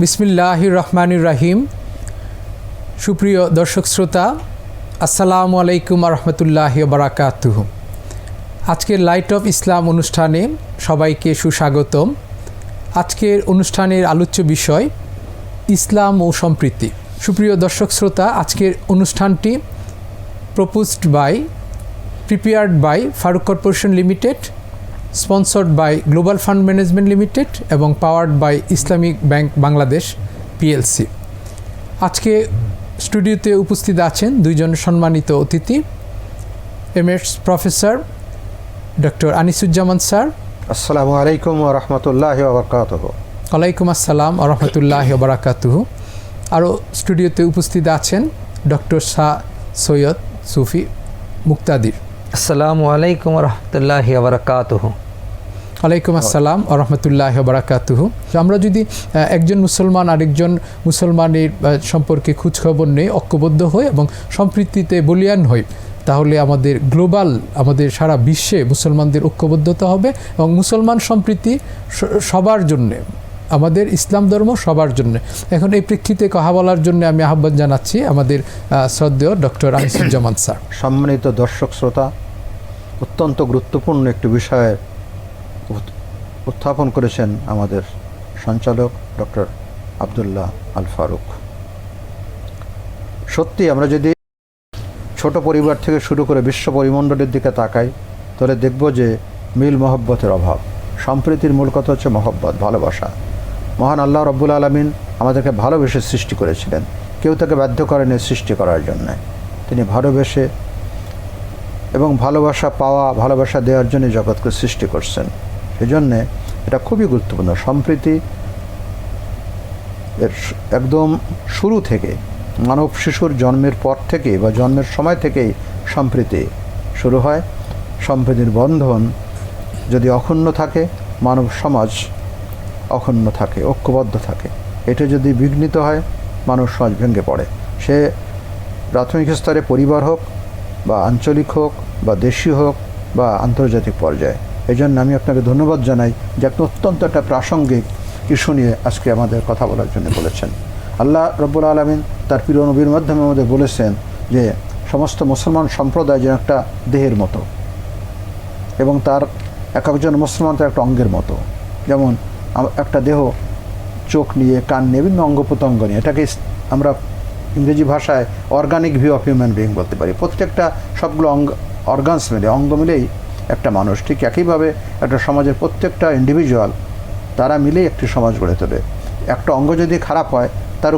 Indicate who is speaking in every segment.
Speaker 1: বিসমিল্লাহ রহমানুর রাহিম। সুপ্রিয় দর্শক শ্রোতা, আসসালামু আলাইকুম রহমতুল্লাহ বারাকাতুহ। আজকের লাইট অফ ইসলাম অনুষ্ঠানে সবাইকে সুস্বাগতম। আজকের অনুষ্ঠানের আলোচ্য বিষয় ইসলাম ও সম্প্রীতি। সুপ্রিয় দর্শক শ্রোতা, আজকের অনুষ্ঠানটি proposed by prepared by Faruk Corporation Limited sponsored by Global Fund Management Limited এবং powered by Islamic Bank Bangladesh PLC আজকে স্টুডিওতে উপস্থিত আছেন দুইজন সম্মানিত অতিথি MS professor doctor Anisuzzaman sir.
Speaker 2: আসসালামু আলাইকুম ওয়া রাহমাতুল্লাহি ওয়া বারাকাতুহু।
Speaker 1: ওয়ালাইকুম আসসালাম রহমতুল্লাহ বারাকাতুহু। আরও স্টুডিওতে উপস্থিত আছেন ডক্টর শাহ সৈয়দ সুফি মুক্তাদির।
Speaker 3: আসসালামু আলাইকুম রহমতুল্লাহ বারকাতহ।
Speaker 1: ওয়ালাইকুম আসসালাম রহমতুল্লাহ বারাকাতুহু। আমরা যদি একজন মুসলমান আরেকজন মুসলমানের সম্পর্কে খোঁজখবর নেই, ঐক্যবদ্ধ হই এবং সম্প্রীতিতে বলিয়ান হই, তাহলে আমাদের গ্লোবাল, আমাদের সারা বিশ্বে মুসলমানদের ঐক্যবদ্ধতা হবে এবং মুসলমান সম্প্রীতি সবার জন্যে, আমাদের ইসলাম ধর্ম সবার জন্য। এখন এই প্রেক্ষিতে কথা বলার জন্য আমি আহ্বান জানাচ্ছি আমাদের শ্রদ্ধেয় ডক্টর আনিসুজ্জামান স্যার।
Speaker 2: সম্মানিত দর্শক শ্রোতা, অত্যন্ত গুরুত্বপূর্ণ একটি বিষয়ে উত- উত্থাপন করেছেন আমাদের সঞ্চালক ডক্টর আবদুল্লাহ আল ফারুক। সত্যি আমরা যদি ছোট পরিবার থেকে শুরু করে বিশ্ব পরিমণ্ডলের দিকে তাকাই, তাহলে দেখব যে মিল মহব্বতের অভাব। সম্প্রীতির মূল কথা হচ্ছে মহব্বত, ভালোবাসা। মহান আল্লাহ রব্বুল আলমিন আমাদেরকে ভালোবেসে সৃষ্টি করেছিলেন। কেউ তাকে বাধ্য করেনি সৃষ্টি করার জন্য। তিনি ভালোবেসে এবং ভালোবাসা পাওয়া, ভালোবাসা দেওয়ার জন্য জগৎকে সৃষ্টি করছেন। সেজন্যে এটা খুবই গুরুত্বপূর্ণ। সম্প্রীতি এর একদম শুরু থেকে, মানব শিশুর জন্মের পর থেকে বা জন্মের সময় থেকেই সম্প্রীতি শুরু হয়। সম্প্রীতির বন্ধন যদি অক্ষুণ্ণ থাকে, মানব সমাজ অক্ষুণ্ণ থাকে, ঐক্যবদ্ধ থাকে। এটা যদি বিঘ্নিত হয়, মানব সমাজ ভেঙে পড়ে। সে প্রাথমিক স্তরে পরিবার হোক বা আঞ্চলিক হোক বা দেশীয় হোক বা আন্তর্জাতিক পর্যায়ে। এই জন্য আমি আপনাকে ধন্যবাদ জানাই যে আপনি অত্যন্ত একটা প্রাসঙ্গিক ইস্যু নিয়ে আজকে আমাদের কথা বলার জন্য বলেছেন। আল্লাহ রব্বুল আলমিন তার প্রিয় নবীর মাধ্যমে আমাদের বলেছেন যে সমস্ত মুসলমান সম্প্রদায় যেন একটা দেহের মতো এবং তার এক একজন মুসলমান তার একটা অঙ্গের মতো। যেমন একটা দেহ চোখ নিয়ে, কান নিয়ে, বিভিন্ন অঙ্গ প্রত্যঙ্গ নিয়ে, এটাকে আমরা ইংরেজি ভাষায় organic view of human being বলতে পারি। প্রত্যেকটা সবগুলো অঙ্গ অর্গানস মিলে, অঙ্গ মিলেই একটা মানুষ। ঠিক একইভাবে একটা সমাজের প্রত্যেকটা ইন্ডিভিজুয়াল তারা মিলেই একটি সমাজ গড়ে তোলে। একটা অঙ্গ যদি খারাপ হয় তার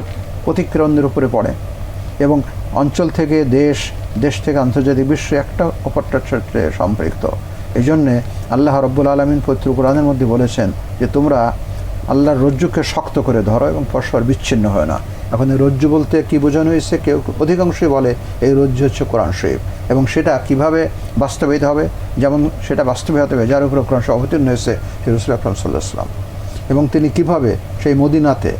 Speaker 2: প্রতিক্রিয়া উপরে পড়ে। এবং অঞ্চল থেকে দেশ দেশ থেকে আন্তর্জাতিক বিশ্ব একটা অপরটার সাথে সম্পৃক্ত। এই জন্যে আল্লাহ রব্বুল আলমিন পবিত্র কোরআনের মধ্যে বলেছেন যে, তোমরা আল্লাহর রজ্জুকে শক্ত করে ধরো এবং পরস্পর বিচ্ছিন্ন হয় না। এখন এই রজ্জু বলতে কি বোঝানো হয়েছে? কেউ অধিকাংশই বলে এই রজ্জু হচ্ছে কোরআন শরীফ। এবং সেটা কীভাবে বাস্তবায়িত হবে? যেমন সেটা বাস্তবায়িত হবে যার উপরে কোরআন শরীফ অবতীর্ণ হয়েছে রসুল আকরম সাল্লাহ এবং তিনি কীভাবে সেই মদিনাতে,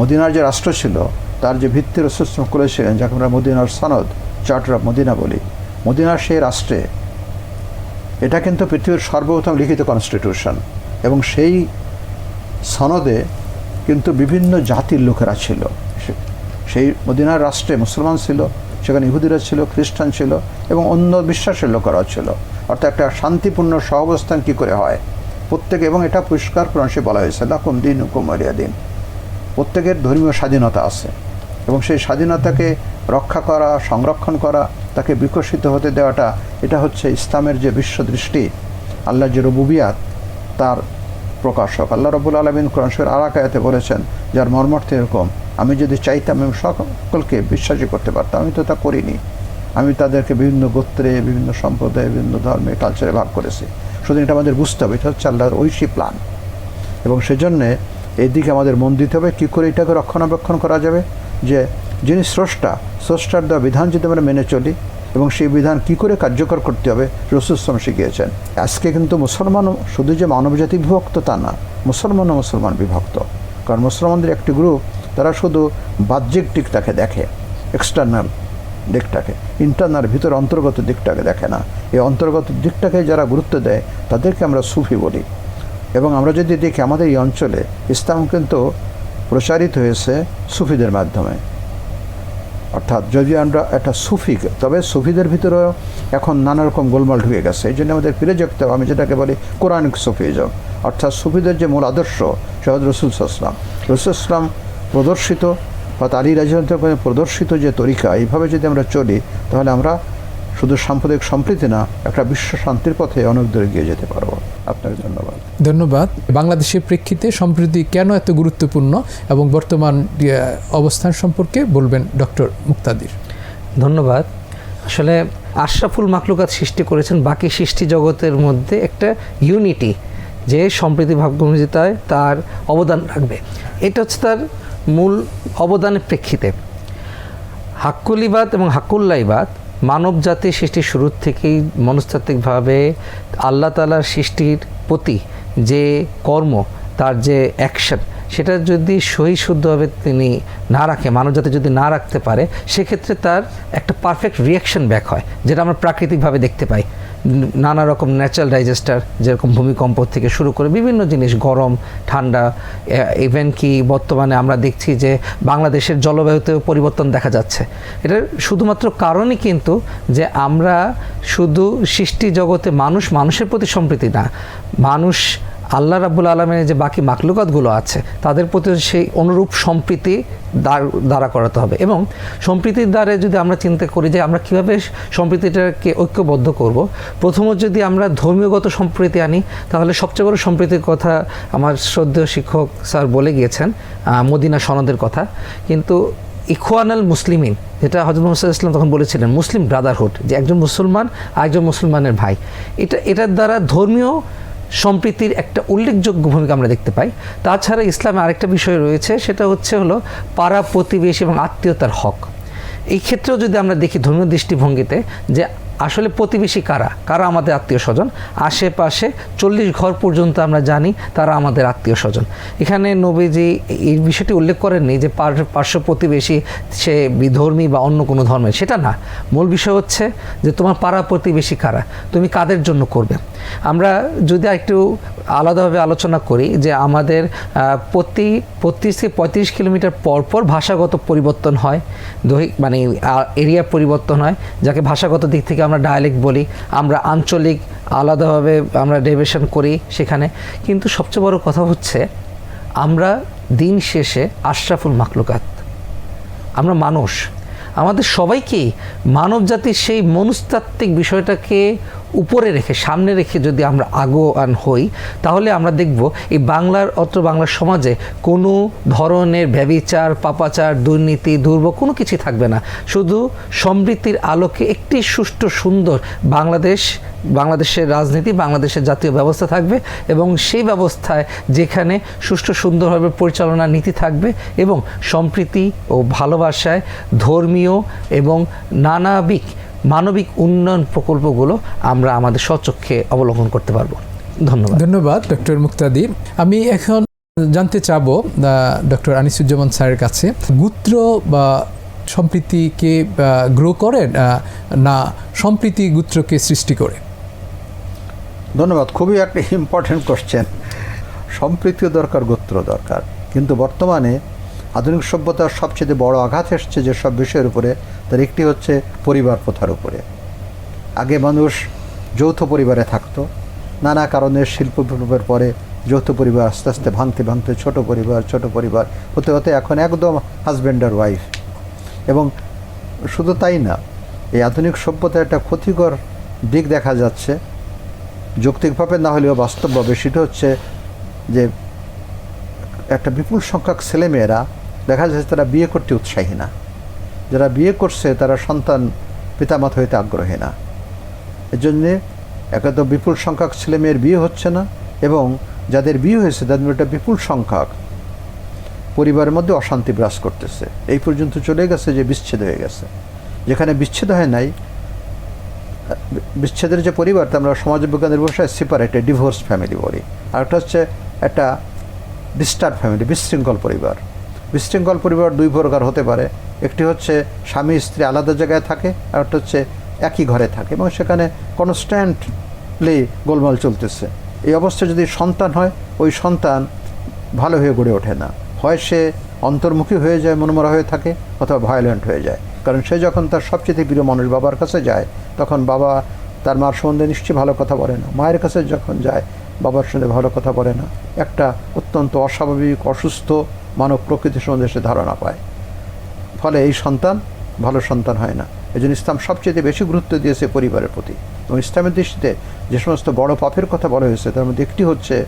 Speaker 2: মদিনার যে রাষ্ট্র ছিল, তার যে ভিত্তির অস্তিত্ব করেছিলেন, যাকে আমরা মদিনার সনদ, চার্টার অফ মদিনা বলি, মদিনার সেই রাষ্ট্রে এটা কিন্তু পৃথিবীর সর্বপ্রথম লিখিত কনস্টিটিউশন এবং সেই সনদে কিন্তু বিভিন্ন জাতির লোকেরা ছিল। সেই মদিনার রাষ্ট্রে মুসলমান ছিল, সেখানে ইহুদিরা ছিল, খ্রিস্টান ছিল এবং অন্য বিশ্বাসের লোকেরাও ছিল। অর্থাৎ একটা শান্তিপূর্ণ সহাবস্থান কী করে হয়? প্রত্যেকে, এবং এটা পরিষ্কার কোরআন বলা হয়েছে, লাকুম দিন হুকুম দিন। প্রত্যেকের ধর্মীয় স্বাধীনতা আছে এবং সেই স্বাধীনতাকে রক্ষা করা, সংরক্ষণ করা, তাকে বিকশিত হতে দেওয়াটা, এটা হচ্ছে ইসলামের যে বিশ্বদৃষ্টি আল্লাহ যে রবুবিয়াত, তার প্রকাশক। আল্লাহ রবুল আলমিন কোরআশের আরাকায়াতে বলেছেন, যার মর্মর্থ এরকম, আমি যদি চাইতাম আমি সকলকে বিশ্বাসী করতে পারতাম, আমি তো তা করিনি। আমি তাদেরকে বিভিন্ন গোত্রে, বিভিন্ন সম্প্রদায়ে, বিভিন্ন ধর্মে কালচারে ভাগ করেছি। শুধু এটা আমাদের বুঝতে হবে, এটা হচ্ছে আল্লাহর ঐশী প্ল্যান এবং সেজন্যে এই দিকে আমাদের মন দিতে হবে, কী করে এটাকে রক্ষণাবেক্ষণ করা যাবে? যে যিনি স্রষ্টা, স্রষ্টার দেওয়া বিধান যদি আমরা মেনে চলি এবং সেই বিধান কি করে কার্যকর করতে হবে? রসুসলাম শিখিয়েছেন, আজকে কিন্তু মুসলমান শুধু যে মানবজাতি বিভক্ত তা না, মুসলমান ও মুসলমান বিভক্ত। কারণ মুসলমানদের একটি গ্রুপ তারা শুধু বাহ্যিক দিকটাকে দেখে এক্সটার্নাল দিকটাকে ইন্টারনাল ভিতর অন্তর্গত দিকটাকে দেখে না। এই অন্তর্গত দিকটাকে যারা গুরুত্ব দেয়, তাদেরকে আমরা সুফি বলি। এবং আমরা যদি দেখি, আমাদের এই অঞ্চলে ইসলাম কিন্তু প্রচারিত হয়েছে সুফিদের মাধ্যমে। অর্থাৎ যদি আমরা একটা সুফি, তবে সুফিদের ভিতরেও এখন নানা রকম গোলমাল ঢুকে গেছে। এই জন্য আমাদের ফিরে যেতে হবে আমি যেটাকে বলি কোরআনিক সুফিজম। অর্থাৎ সুফিদের যে মূল আদর্শ সহজ রসুল ইসলাম রসুল ইসলাম প্রদর্শিত বা তারই রাজনৈতিক প্রদর্শিত যে তরিকা, এইভাবে যদি আমরা চলি, তাহলে আমরা শুধু সাম্প্রদায়িক সম্প্রীতি না একটা বিশ্ব শান্তির পথে অনেক দূরে এগিয়ে যেতে পারব। আপনাকে ধন্যবাদ।
Speaker 1: ধন্যবাদ। বাংলাদেশের প্রেক্ষিতে সম্প্রীতি কেন এত গুরুত্বপূর্ণ এবং বর্তমান অবস্থান সম্পর্কে বলবেন ডক্টর মুক্তাদির।
Speaker 3: ধন্যবাদ। আসলে আশরাফুল মাকলুকাত সৃষ্টি করেছেন বাকি সৃষ্টি জগতের মধ্যে একটা ইউনিটি যে সম্প্রীতি ভাগ্যমজিতায় তার অবদান রাখবে। এটা হচ্ছে তার মূল অবদানের প্রেক্ষিতে। হাক্কুলিবাদ এবং হাক্কুল্লাইবাদ মানব জাতির সৃষ্টির শুরুর থেকেই মনস্তাত্ত্বিকভাবে আল্লাহ তালার সৃষ্টির প্রতি যে কর্ম, তার যে অ্যাকশন সেটা যদি সহি শুদ্ধভাবে তিনি না রাখে মানবজাতি যদি না রাখতে পারে, সেক্ষেত্রে তার একটা পারফেক্ট রিয়াকশন ব্যাক হয়, যেটা আমরা প্রাকৃতিকভাবে দেখতে পাই। নানা রকম ন্যাচারাল ডাইজেস্টার যেরকম ভূমিকম্প থেকে শুরু করে বিভিন্ন জিনিস, গরম, ঠান্ডা ইভেন কি বর্তমানে আমরা দেখছি যে বাংলাদেশের জলবায়ুতেও পরিবর্তন দেখা যাচ্ছে। এটার শুধুমাত্র কারণই কিন্তু যে আমরা শুধু সৃষ্টি জগতে মানুষ মানুষের প্রতি সম্প্রীতি না, মানুষ আল্লাহ রাব্বুল আলমের যে বাকি মাকলুকাতগুলো আছে, তাদের প্রতি সেই অনুরূপ সম্প্রীতি দাঁড়া করাতে হবে। এবং সম্প্রীতির দ্বারে যদি আমরা চিন্তা করি যে আমরা কীভাবে সম্প্রীতিটাকে ঐক্যবদ্ধ করব, প্রথমত যদি আমরা ধর্মীয়গত সম্প্রীতি আনি, তাহলে সবচেয়ে বড় সম্প্রীতির কথা আমার শ্রদ্ধেয় শিক্ষক স্যার বলে গিয়েছেন মদিনা সনদের কথা। কিন্তু ইখওয়ানাল মুসলিমিন, যেটা হজরত মোহাম্মদ ওয়াসাল্লাম তখন বলেছিলেন, মুসলিম ব্রাদারহুড, যে একজন মুসলমান আর একজন মুসলমানের ভাই। এটা, এটার দ্বারা ধর্মীয় সম্প্রীতির একটা উল্লেখযোগ্য ভূমিকা আমরা দেখতে পাই। তাছাড়া ইসলামে আরেকটা বিষয় রয়েছে, সেটা হচ্ছে হলো পাড়া প্রতিবেশী এবং আত্মীয়তার হক। এই ক্ষেত্রেও যদি আমরা দেখি ধর্মীয় দৃষ্টিভঙ্গিতে যে আসলে প্রতিবেশী কারা? কারা আমাদের আত্মীয় স্বজন? আশেপাশে চল্লিশ ঘর পর্যন্ত আমরা জানি তারা আমাদের আত্মীয় স্বজন। এখানে নবীজি এই বিষয়টি উল্লেখ করেননি যে পার্শ্ব প্রতিবেশী সে বিধর্মী বা অন্য কোনো ধর্মের। সেটা না। মূল বিষয় হচ্ছে যে তোমার পাড়া প্রতিবেশী কারা? তুমি কাদের জন্য করবে? আমরা যদি একটু আলাদাভাবে আলোচনা করি যে আমাদের প্রতি, পঁচিশ থেকে পঁয়ত্রিশ কিলোমিটার পর পর ভাষাগত পরিবর্তন হয়। দৈহিক মানে এরিয়া পরিবর্তন হয়, যাকে ভাষাগত দিক থেকে আমরা ডায়ালেক্ট বলি। আমরা আঞ্চলিক, আলাদাভাবে আমরা ডেভিয়েশন করি সেখানে। কিন্তু সবচেয়ে বড় কথা হচ্ছে, আমরা দিন শেষে আশরাফুল মাকলুকাত আমরা মানুষ। আমাদের সবাইকেই মানব জাতির সেই মনস্তাত্ত্বিক বিষয়টাকে উপরে রেখে, সামনে রেখে যদি আমরা আগোয়ান হই, তাহলে আমরা দেখব এই বাংলার, অত্র বাংলার সমাজে কোনো ধরনের ব্যবিচার, পাপাচার, দুর্নীতি দুর্ব কোনো কিছু থাকবে না। শুধু সমৃদ্ধির আলোকে একটি সুষ্ঠু, সুন্দর বাংলাদেশ, বাংলাদেশের রাজনীতি, বাংলাদেশের জাতীয় ব্যবস্থা থাকবে এবং সেই ব্যবস্থায় যেখানে সুষ্ঠু, সুন্দরভাবে পরিচালনা নীতি থাকবে এবং সম্প্রীতি ও ভালোবাসায় ধর্মীয় এবং নানাবিক মানবিক উন্নয়ন প্রকল্পগুলো আমরা আমাদের স্বচক্ষে অবলম্বন করতে পারব। ধন্যবাদ।
Speaker 1: ধন্যবাদ ডক্টর মুক্তাদি। আমি এখন জানতে চাবো ডক্টর আনিসুজ্জামান স্যারের কাছে গুত্র বা সম্প্রীতিকে গ্রো করে না সম্প্রীতি গুত্রকে সৃষ্টি করে?
Speaker 2: ধন্যবাদ খুবই একটা ইম্পর্টেন্ট কোশ্চেন সম্প্রীতিও দরকার গোত্র দরকার। কিন্তু বর্তমানে আধুনিক সভ্যতার সবচেয়ে বড় আঘাত এসছে যেসব বিষয়ের উপরে, তার একটি হচ্ছে পরিবার প্রথার উপরে। আগে মানুষ যৌথ পরিবারে থাকতো। নানা কারণে শিল্প বিপ্লবের পরে যৌথ পরিবার আস্তে আস্তে ভাঙতে ভাঙতে ছোট পরিবার ছোট পরিবার হতে হতে এখন একদম হাজব্যান্ড আর ওয়াইফ এবং শুধু তাই না, এই আধুনিক সভ্যতার একটা ক্ষতিকর দিক দেখা যাচ্ছে। যৌক্তিকভাবে না হলেও বাস্তবভাবে সেটা হচ্ছে যে একটা বিপুল সংখ্যক ছেলেমেয়েরা দেখা যাচ্ছে তারা বিয়ে করতে উৎসাহী না। যারা বিয়ে করছে, তারা সন্তান পিতামাতা হইতে আগ্রহী না। এর জন্যে একে তো বিপুল সংখ্যক ছেলেমেয়ের বিয়ে হচ্ছে না এবং যাদের বিয়ে হয়েছে, তাদের একটা বিপুল সংখ্যক পরিবারের মধ্যে অশান্তি বিরাজ করতেছে। এই পর্যন্ত চলে গেছে যে বিচ্ছেদ হয়ে গেছে। যেখানে বিচ্ছেদ হয় নাই, বিচ্ছেদের যে পরিবার, তা আমরা সমাজবিজ্ঞানের ভাষায় সেপারেটেড ডিভোর্স ফ্যামিলি বলি। আর একটা হচ্ছে একটা ডিস্টার্ব ফ্যামিলি বিশৃঙ্খল পরিবার। বিশৃঙ্খল পরিবার দুই প্রকার হতে পারে। একটি হচ্ছে স্বামী স্ত্রী আলাদা জায়গায় থাকে, আর একটা হচ্ছে একই ঘরে থাকে এবং সেখানে কনস্ট্যান্টলি গোলমাল চলতেছে। এই অবস্থায় যদি সন্তান হয়, ওই সন্তান ভালো হয়ে গড়ে ওঠে না। হয় সে অন্তর্মুখী হয়ে যায়, মনোমরা হয়ে থাকে অথবা ভায়োলেন্ট হয়ে যায়। কারণ সে যখন তার সবচেয়ে প্রিয় মানুষ বাবার কাছে যায়, তখন বাবা তার মার সম্বন্ধে নিশ্চয়ই ভালো কথা বলে না। মায়ের কাছে যখন যায়, বাবার সঙ্গে ভালো কথা বলে না। একটা অত্যন্ত অস্বাভাবিক, অসুস্থ মানব প্রকৃতির সম্বন্ধে সে ধারণা পায়। ফলে এই সন্তান ভালো সন্তান হয় না। এই জন্য ইসলাম সবচেয়ে বেশি গুরুত্ব দিয়েছে পরিবারের প্রতি। এবং ইসলামের দৃষ্টিতে যে সমস্ত বড় পাপের কথা বলা হয়েছে, তার মধ্যে একটি হচ্ছে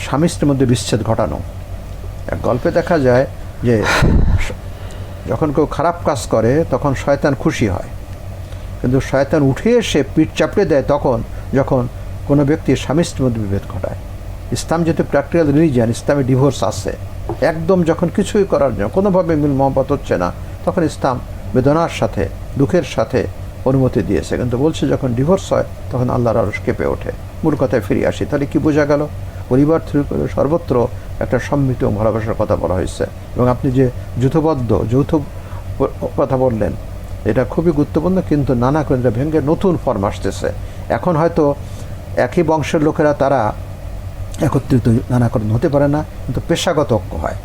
Speaker 2: স্বামী স্ত্রীর মধ্যে বিচ্ছেদ ঘটানো। এক গল্পে দেখা যায় যে যখন কেউ খারাপ কাজ করে, তখন শয়তান খুশি হয়। কিন্তু শয়তান উঠে এসে পিঠ চাপড়ে দেয় তখন, যখন কোনো ব্যক্তি স্বামী স্ত্রীর মধ্যে বিভেদ ঘটায়। ইসলাম যেহেতু প্র্যাকটিক্যাল রিলিজিয়ান ইসলামে ডিভোর্স আছে, একদম যখন কিছুই করার জন্য, কোনোভাবে মিল মহব্বত হচ্ছে না, তখন ইসলাম বেদনার সাথে, দুঃখের সাথে অনুমতি দিয়েছে। কিন্তু বলছে যখন ডিভোর্স হয়, তখন আল্লাহর আরস কেঁপে ওঠে। মূল কথায় ফিরে আসি, তাহলে কি বোঝা গেল? পরিবার থেকে করে সর্বত্র একটা সম্মিলিত ভালোবাসার কথা বলা হয়েছে। এবং আপনি যে যৌথবদ্ধ, যৌথ কথা বললেন, এটা খুবই গুরুত্বপূর্ণ, কিন্তু নানা কেন্দ্রে ভেঙে নতুন ফর্ম আসতেছে। এখন হয়তো একই বংশের লোকেরা তারা একত্রিত নানা নানাকরণ হতে পারে না, কিন্তু পেশাগত ঐক্য হয়।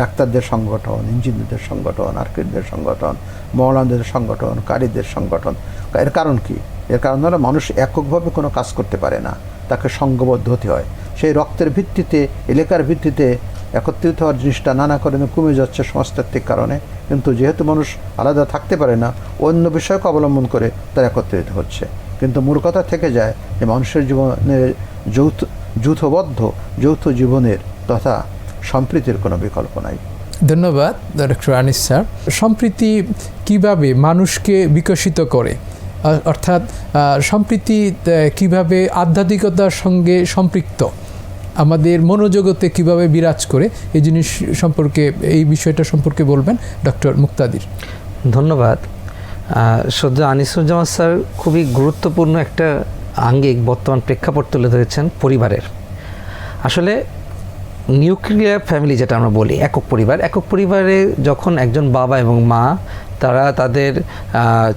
Speaker 2: ডাক্তারদের সংগঠন, ইঞ্জিনিয়ারদের সংগঠন, আর্কিটেক্টদের সংগঠন মৌলানদের সংগঠন, কারীদের সংগঠন। এর কারণ কি? এর কারণ হলো মানুষ এককভাবে কোনো কাজ করতে পারে না, তাকে সঙ্গবদ্ধ হতে হয়। সেই রক্তের ভিত্তিতে, এলাকার ভিত্তিতে একত্রিত হওয়ার জিনিসটা নানা কারণে কমে যাচ্ছে সমাজতাত্ত্বিক কারণে, কিন্তু যেহেতু মানুষ আলাদা থাকতে পারে না, অন্য বিষয়কে অবলম্বন করে তারা একত্রিত হচ্ছে। কিন্তু মূল কথা থেকে যায় যে মানুষের জীবনে যৌথ যৌথবদ্ধ যৌথ জীবনের তথা সম্প্রীতির কোনো বিকল্প নাই।
Speaker 1: ধন্যবাদ ডক্টর আনিস স্যার। সম্প্রীতি কীভাবে মানুষকে বিকশিত করে? অর্থাৎ সম্প্রীতি কীভাবে আধ্যাত্মিকতার সঙ্গে সম্পৃক্ত? আমাদের মনোজগতে কীভাবে বিরাজ করে? এই জিনিস সম্পর্কে এই বিষয়টা সম্পর্কে বলবেন ডক্টর মুক্তাদির।
Speaker 3: ধন্যবাদ। সদ্য আনিসুজ্জামান স্যার খুবই গুরুত্বপূর্ণ একটা আঙ্গিক বর্তমান প্রেক্ষাপট তুলে ধরেছেন পরিবারের। আসলে নিউক্লিয়ার ফ্যামিলি যেটা আমরা বলি, একক পরিবার। একক পরিবারে যখন একজন বাবা এবং মা, তারা তাদের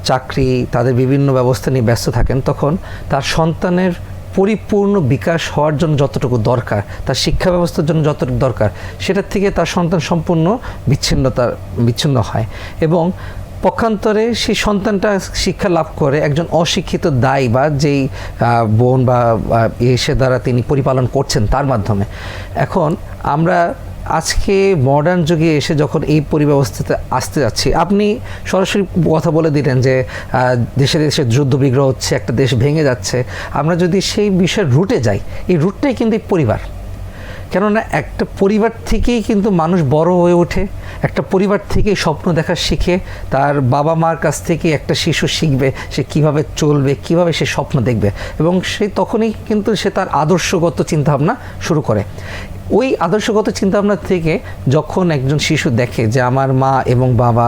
Speaker 3: চাকরি, তাদের বিভিন্ন ব্যবস্থা নিয়ে ব্যস্ত থাকেন, তখন তার সন্তানের পরিপূর্ণ বিকাশ হওয়ার জন্য যতটুকু দরকার, তার শিক্ষা ব্যবস্থার জন্য যতটুকু দরকার, সেটার থেকে তার সন্তান সম্পূর্ণ বিচ্ছিন্নতা, বিচ্ছিন্ন হয়। এবং পক্ষান্তরে সেই সন্তানটা শিক্ষা লাভ করে একজন অশিক্ষিত দায় বা যেই বোন বা এসে দ্বারা তিনি পরিপালন করছেন তার মাধ্যমে। এখন আমরা আজকে মডার্ন যুগে এসে যখন এই পরিব্যবস্থাতে আসতে যাচ্ছি, আপনি সরাসরি কথা বলে দিলেন যে দেশে দেশে যুদ্ধ বিগ্রহ হচ্ছে, একটা দেশ ভেঙে যাচ্ছে। আমরা যদি সেই বিষয়ের রুটে যাই, এই রুটটাই কিন্তু পরিবার। কেননা একটা পরিবার থেকেই কিন্তু মানুষ বড় হয়ে ওঠে, একটা পরিবার থেকেই স্বপ্ন দেখা শিখে, তার বাবা মার কাছ থেকে একটা শিশু শিখবে, সে কীভাবে চলবে, কীভাবে সে স্বপ্ন দেখবে এবং সে তখনই কিন্তু সে তার আদর্শগত চিন্তাভাবনা শুরু করে। ওই আদর্শগত চিন্তাভাবনা থেকে যখন একজন শিশু দেখে যে আমার মা এবং বাবা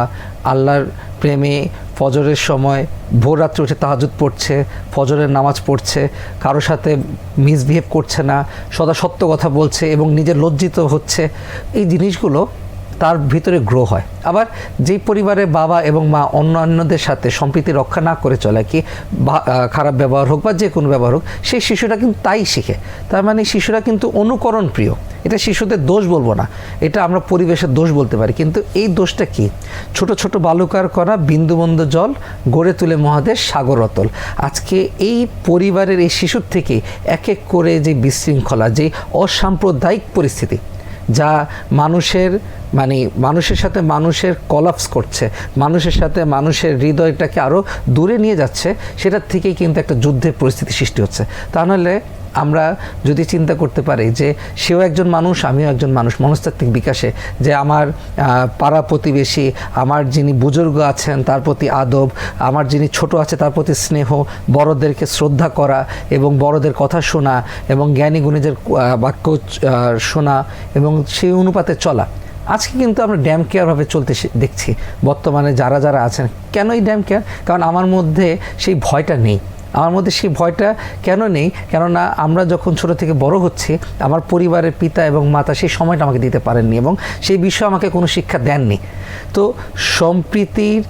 Speaker 3: আল্লাহর প্রেমে ফজরের সময় ভোর রাত্রে উঠে তাহাজুদ পড়ছে, ফজরের নামাজ পড়ছে কারও সাথে মিসবিহেভ করছে না, সদা সত্য কথা বলছে এবং নিজে লজ্জিত হচ্ছে, এই জিনিসগুলো তার ভিতরে গ্রো হয়। আবার যেই পরিবারে বাবা এবং মা অন্যান্যদের সাথে সম্প্রীতি রক্ষা না করে চলে কি খারাপ ব্যবহার হোক বা যে কোনো ব্যবহার হোক, সেই শিশুরা কিন্তু তাই শিখে। তার মানে শিশুরা কিন্তু অনুকরণ প্রিয়। এটা শিশুদের দোষ বলব না। এটা আমরা পরিবেশের দোষ বলতে পারি। কিন্তু এই দোষটা কি? ছোট ছোট বালুকার করা বিন্দুবন্ধ জল, গড়ে তুলে মহাদেশ, সাগর অতল। আজকে এই পরিবারের এই শিশুর থেকে এক এক করে যে বিশৃঙ্খলা, যে অসাম্প্রদায়িক পরিস্থিতি যা মানুষের মানে মানুষের সাথে মানুষের কলাপস করছে, মানুষের সাথে মানুষের হৃদয়টাকে আরও দূরে নিয়ে যাচ্ছে, সেটার থেকেই কিন্তু একটা যুদ্ধের পরিস্থিতি সৃষ্টি হচ্ছে। তা নাহলে আমরা যদি চিন্তা করতে পারি যে সেও একজন মানুষ, আমিও একজন মানুষ, মনস্তাত্ত্বিক বিকাশে, যে আমার পাড়া প্রতিবেশী, আমার যিনি বুজুর্গ আছেন তার প্রতি আদব, আমার যিনি ছোট আছে তার প্রতি স্নেহ, বড়দেরকে শ্রদ্ধা করা এবং বড়দের কথা শোনা এবং জ্ঞানী গুণীদের বাক্য শোনা এবং সেই অনুপাতে চলা। আজকে কিন্তু আমরা ড্যাম কেয়ারভাবে চলতে দেখছি। বর্তমানে যারা যারা আছেন, কেন এই ড্যাম কেয়ার? কারণ আমার মধ্যে সেই ভয়টা নেই। আমার মধ্যে সেই ভয়টা কেন নেই? কেননা আমরা যখন ছোট থেকে বড় হচ্ছে, আমার পরিবারের পিতা এবং মাতা সেই সময়টা আমাকে দিতে পারেননি এবং সেই বিষয়ে আমাকে কোনো শিক্ষা দেননি। তো সম্প্রীতির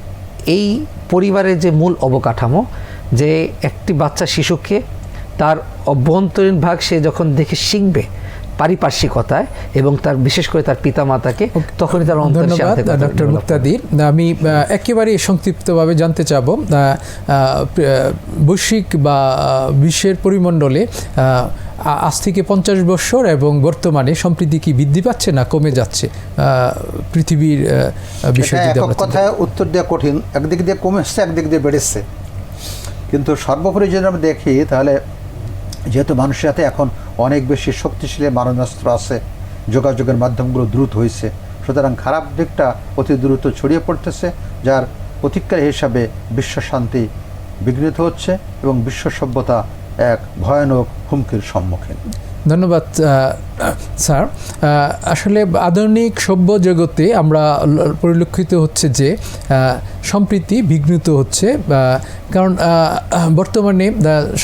Speaker 3: এই পরিবারের যে মূল অবকাঠামো, যে একটি বাচ্চা শিশুকে তার অভ্যন্তরীণ ভাগ সে যখন দেখে শিখবে পারিপার্শ্বিকতায় এবং তার বিশেষ করে তার পিতামাতাকে তখনই তার
Speaker 1: ধন্যবাদ ডক্টর মুক্তাদির। আমি একেবারে সংক্ষিপ্তভাবে জানতে চাব বৈশ্বিক বা বিশ্বের পরিমণ্ডলে আহ, আজ থেকে পঞ্চাশ বছর এবং বর্তমানে সম্প্রীতি কি বৃদ্ধি পাচ্ছে না কমে যাচ্ছে? আহ, পৃথিবীর বিষয়
Speaker 2: কথায় উত্তর দেওয়া কঠিন। একদিক দিয়ে কমেছে একদিক দিয়ে বেড়েছে। কিন্তু সর্বোপরি যদি আমরা দেখি তাহলে যেহেতু মানুষের হাতে এখন অনেক বেশি শক্তিশালী মারণাস্ত্র আছে, যোগাযোগের মাধ্যমগুলো দ্রুত হয়েছে, সুতরাং খারাপ দিকটা অতি দ্রুত ছড়িয়ে পড়তেছে, যার প্রতিক্রিয়া হিসাবে বিশ্ব শান্তি বিঘ্নিত হচ্ছে এবং বিশ্ব সভ্যতা এক ভয়ানক হুমকির সম্মুখীন।
Speaker 1: ধন্যবাদ স্যার আসলে আধুনিক সভ্য জগতে আমরা পরিলক্ষিত হচ্ছে যে সম্প্রীতি বিঘ্নিত হচ্ছে কারণ বর্তমানে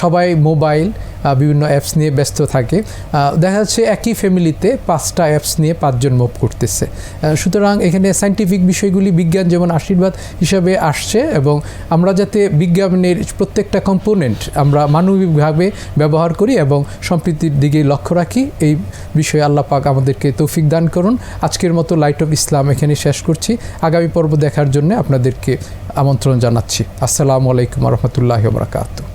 Speaker 1: সবাই মোবাইল বিভিন্ন অ্যাপস নিয়ে ব্যস্ত থাকে। দেখা যাচ্ছে একই ফ্যামিলিতে পাঁচটা অ্যাপস নিয়ে পাঁচজন মুভ করতেছে। সুতরাং এখানে সাইন্টিফিক বিষয়গুলি, বিজ্ঞান যেমন আশীর্বাদ হিসাবে আসছে এবং আমরা যাতে বিজ্ঞানের প্রত্যেকটা কম্পোনেন্ট আমরা মানবিকভাবে ব্যবহার করি এবং সম্প্রীতির দিকে লক্ষ্য রাখি, এই বিষয়ে আল্লাহ পাক আমাদেরকে তৌফিক দান করুন। আজকের মতো লাইট অফ ইসলাম এখানে শেষ করছি। আগামী পর্ব দেখার জন্য আপনাদেরকে আমন্ত্রণ জানাচ্ছি। আসসালামু আলাইকুম রহমতুল্লাহ বরকাত